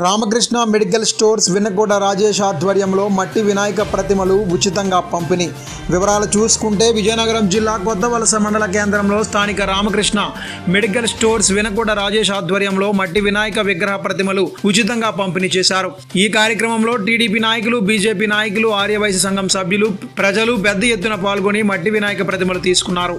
Ramakrishna medical stores వినగూడ Rajesh ఆధ్వర్యంలో మట్టి వినాయక ప్రతిమలు ఉచితంగా పంపిణీ. వివరాలు చూసుకుంటే విజయనగరం జిల్లా కొత్త వలస మండల కేంద్రంలో స్థానిక రామకృష్ణ మెడికల్ స్టోర్స్ వినగూడ రాజేష్ ఆధ్వర్యంలో మట్టి వినాయక విగ్రహ ప్రతిమలు ఉచితంగా పంపిణీ చేశారు. ఈ కార్యక్రమంలో టీడీపీ నాయకులు బీజేపీ నాయకులు ఆర్యవైశ్య సంఘం సభ్యులు ప్రజలు పెద్ద ఎత్తున పాల్గొని మట్టి వినాయక ప్రతిమలు తీసుకున్నారు.